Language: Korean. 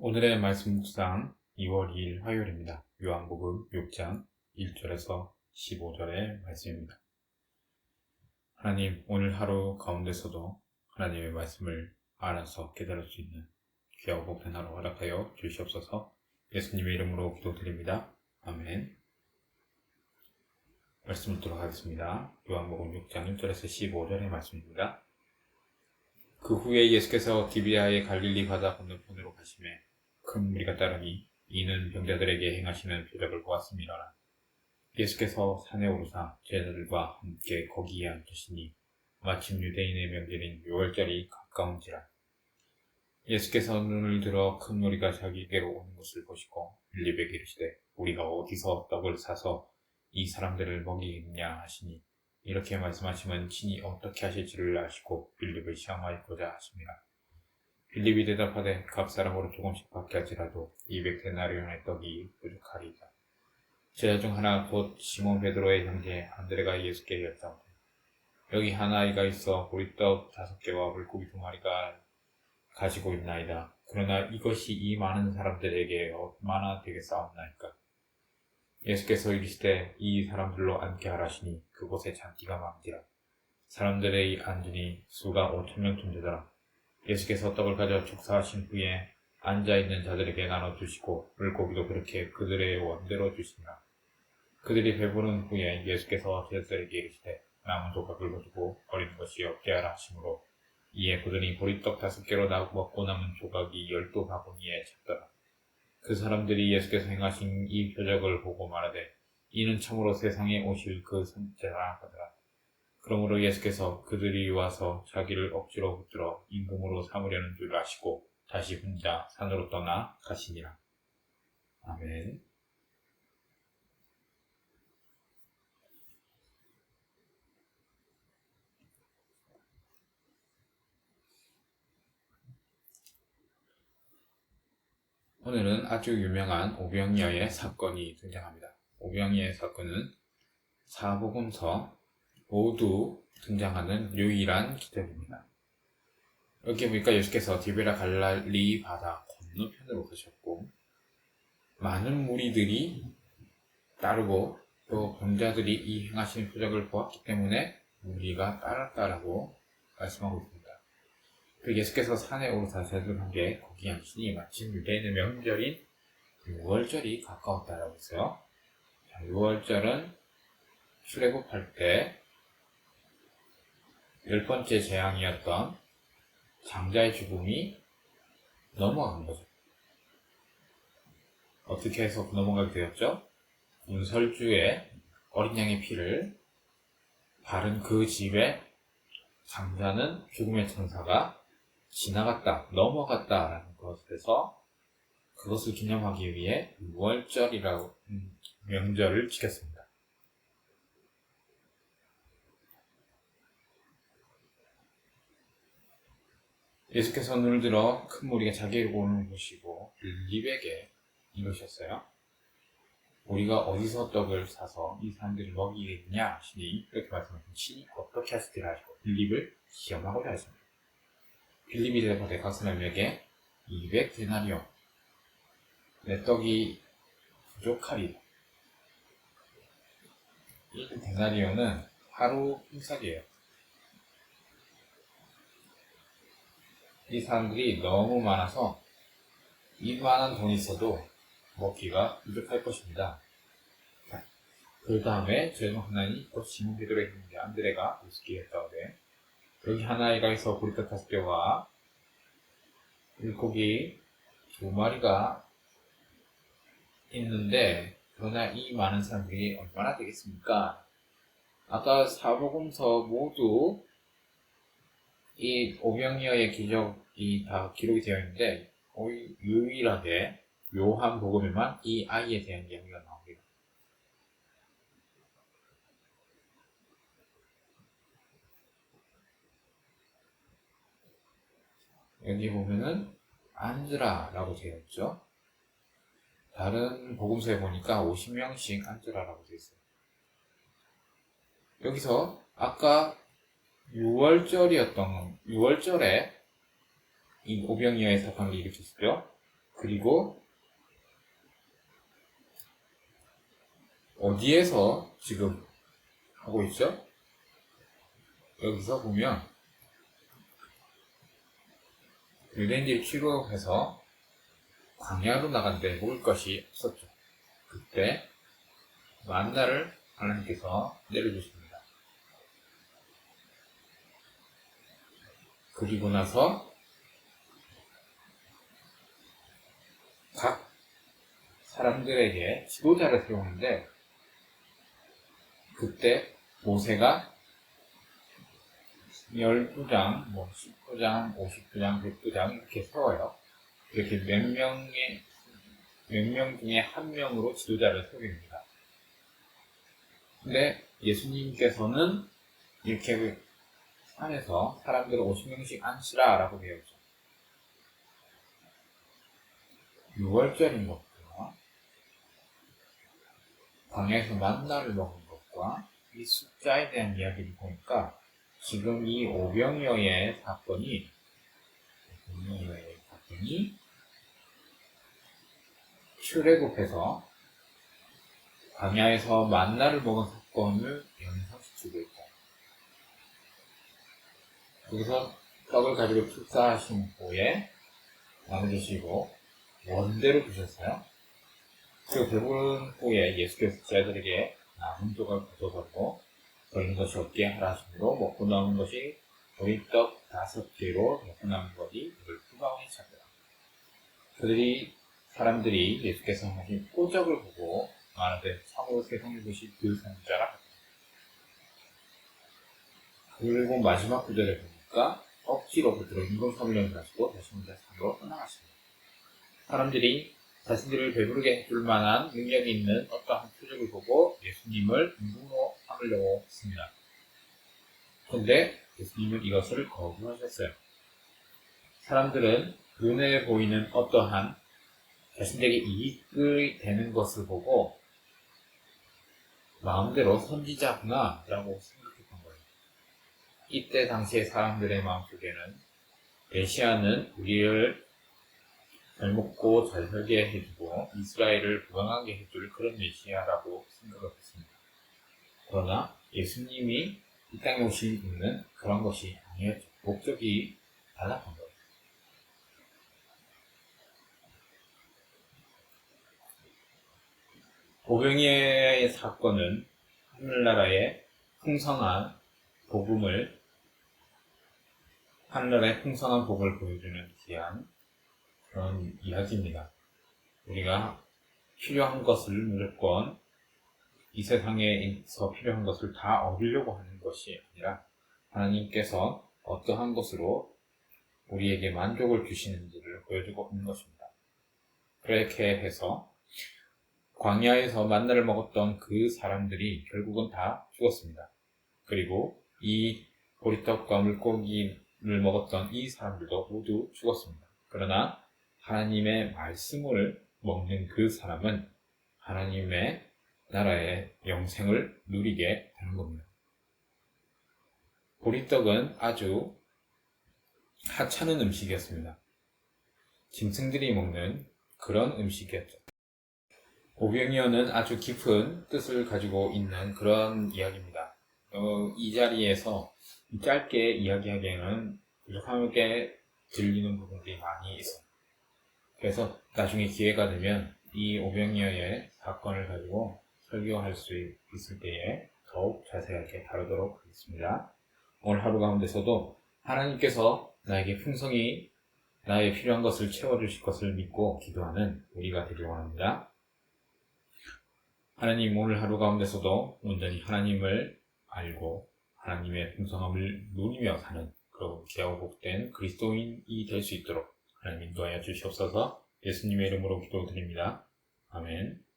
오늘의 말씀 묵상 2월 2일 화요일입니다. 요한복음 6장 1절에서 15절의 말씀입니다. 하나님, 오늘 하루 가운데서도 하나님의 말씀을 알아서 깨달을 수 있는 귀하고 복된 하루 허락하여 주시옵소서 예수님의 이름으로 기도드립니다. 아멘. 말씀 듣도록 하겠습니다. 요한복음 6장 1절에서 15절의 말씀입니다. 그 후에 예수께서 디비아의 갈릴리 바다 건너편으로 가심에 큰 무리가 따르니 이는 병자들에게 행하시는 표적을 보았습니다. 예수께서 산에 오르사 제자들과 함께 거기에 앉으시니 마침 유대인의 명절인 유월절이 가까운지라. 예수께서 눈을 들어 큰 무리가 자기에게로 오는 것을 보시고 빌립에게 이르시되 우리가 어디서 떡을 사서 이 사람들을 먹이겠냐 하시니 이렇게 말씀하시면 친히 어떻게 하실지를 아시고 빌립을 시험하고자 하십니다. 빌립이 대답하되 값사람으로 조금씩 받게 할지라도 200데나리온의 떡이 부족하리이다. 제자 중 하나 곧 시몬 베드로의 형제 안드레가 예수께 여짜오되 여기 한 아이가 있어 보리떡 다섯 개와 물고기 두 마리가 가지고 있나이다. 그러나 이것이 이 많은 사람들에게 얼마나 되겠사옵나이까? 예수께서 이르시되 이 사람들로 앉게 하라시니 그곳에 잔디가 많지라. 사람들의 앉으니 수가 오천 명쯤 되더라. 예수께서 떡을 가져 축사하신 후에 앉아있는 자들에게 나눠 주시고 물고기도 그렇게 그들의 원대로 주시니라. 그들이 배부른 후에 예수께서 제자들에게 이르시되 남은 조각을 거두고 버리는 것이 없게 하라 하시므로 이에 그들이 보리떡 다섯 개로 먹고 남은 조각이 열두 바구니에 찼더라. 그 사람들이 예수께서 행하신 이 표적을 보고 말하되 이는 참으로 세상에 오실 그 선지자라 하더라. 그러므로 예수께서 그들이 와서 자기를 억지로 붙들어 임금으로 삼으려는 줄 아시고 다시 혼자 산으로 떠나 가시니라. 아멘. 오늘은 아주 유명한 오병이어의 사건이 등장합니다. 오병이어의 사건은 사복음서 모두 등장하는 유일한 기적입니다. 여기 보니까 예수께서 디베라 갈랄리 바다 건너편으로 가셨고 많은 무리들이 따르고 또 병자들이 이 행하신 표적을 보았기 때문에 무리가 따랐다라고 말씀하고 있습니다. 그 예수께서 산에 오르사 제자들과 함께 거기 앉으니 마침 유대인의 명절인 6월절이 가까웠다라고 했어요. 6월절은 출애굽할 때 열 번째 재앙이었던 장자의 죽음이 넘어간 거죠. 어떻게 해서 넘어가게 되었죠? 운설주에 어린 양의 피를 바른 그 집에 장자는 죽음의 천사가 지나갔다, 넘어갔다 라는 것에서 그것을 기념하기 위해 6월절이라고 명절을 지켰습니다. 예수께서 눈을 들어 큰 무리가 자기에게 오는 것이고 빌립에게 이러셨어요. 우리가 어디서 떡을 사서 이 사람들을 먹이겠냐 하시니 이렇게 말씀하신 친히 어떻게 하실지를 아시고 빌립을 시험하고자 하십니다. 빌립이 대답하되 각 사람에게 200 데나리온 내 떡이 부족하리 이 데나리온은 하루 품삯이에요. 이 사람들이 너무 많아서 이만한 돈이 있어도 먹기가 부족할 것입니다. 그 다음에 죄는 하나니 또 시몬 베드로에 있는데 안드레가 예수께 했다오되 여기 하나이가 있어 보리떡 다섯 개와 물고기 두 마리가 있는데 그러나 이 많은 사람들이 얼마나 되겠습니까? 아까 사복음서 모두 이 오병이어의 기적이 다 기록이 되어 있는데 유일하게 요한복음에만 이 아이에 대한 이야기가 나옵니다. 여기 보면은 안즈라라고 되어 있죠. 다른 복음서에 보니까 50명씩 안즈라라고 되어 있어요. 여기서 아까 6월절이었던 6월절에 이 오병이어의 사건을 일으켰고요. 그리고 어디에서 지금 하고 있죠? 여기서 보면 유대인들이 출국해서 광야로 나간데 먹을 것이 없었죠. 그때 만나를 하나님께서 내려주십니다. 그리고 나서 각 사람들에게 지도자를 세우는데 그때 모세가 12장, 뭐 19장, 50장, 100장 이렇게 세워요. 이렇게 몇 명의 몇 명 중에 한 명으로 지도자를 세웁니다. 근데 예수님께서는 이렇게 산에서 사람들을 50명씩 앉히라 라고 있죠. 6월절인 것과 광야에서 만나를 먹은 것과 이 숫자에 대한 이야기를 보니까 지금 이 오병이어의 사건이 오병이어의 사건이 출애굽해서 광야에서 만나를 먹은 사건을 연상시키고 있다. 여기서 떡을 가지고 축사하신 후에 나눠주시고 원대로 주셨어요. 그 배부른 후에 예수께서 제자들에게 남은 조각 가져가고 버린 것이 없게 하라 하시므로 먹고 남은 것이 조이떡 다섯 개로 먹고 남은 것이 열두 가운이 차더라. 그들이 사람들이 예수께서 하신 표적을 보고 말하되 참으로 세상의 것이 그 하더라. 그리고 마지막 구절에 보 니까 억지로 임금 삼으려는 가지고 다시 혼자 산으로 떠나가십니다. 사람들이 자신들을 배부르게 해줄 만한 능력이 있는 어떠한 표적을 보고 예수님을 임금으로 삼으려고 했습니다. 그런데 예수님은 이것을 거부하셨어요. 사람들은 눈에 보이는 어떠한 자신에게 이익이 되는 것을 보고 마음대로 선지자구나 라고 거예요. 이때 당시의 사람들의 마음속에는 메시아는 우리를 잘 먹고 잘 살게 해주고 이스라엘을 부강하게 해줄 그런 메시아라고 생각을 했습니다. 그러나 예수님이 이 땅에 오신 이유는 그런 것이 아니었죠. 목적이 달랐던 거예요. 오병이의 사건은 하늘나라의 풍성한 복음을 하늘나라의 풍성한 복을 보여주는 귀한 그런 이야기입니다. 우리가 필요한 것을 무조건 이 세상에서 필요한 것을 다 얻으려고 하는 것이 아니라 하나님께서 어떠한 것으로 우리에게 만족을 주시는지를 보여주고 있는 것입니다. 그렇게 해서 광야에서 만나를 먹었던 그 사람들이 결국은 다 죽었습니다. 그리고 이 보리떡과 물고기를 먹었던 이 사람들도 모두 죽었습니다. 그러나 하나님의 말씀을 먹는 그 사람은 하나님의 나라의 영생을 누리게 되는 겁니다. 보리떡은 아주 하찮은 음식이었습니다. 짐승들이 먹는 그런 음식이었죠. 오병이어는 아주 깊은 뜻을 가지고 있는 그런 이야기입니다. 어, 이 자리에서 짧게 이야기하기에는 부족하게 들리는 부분들이 많이 있어요. 그래서 나중에 기회가 되면 이 오병이어의 사건을 가지고 설교할 수 있을 때에 더욱 자세하게 다루도록 하겠습니다. 오늘 하루 가운데서도 하나님께서 나에게 풍성히 나의 필요한 것을 채워주실 것을 믿고 기도하는 우리가 되길 원합니다. 하나님 오늘 하루 가운데서도 온전히 하나님을 알고 하나님의 풍성함을 누리며 사는 귀하고 복된 그리스도인이 될 수 있도록 하나님 인도하여 주시옵소서 예수님의 이름으로 기도드립니다. 아멘.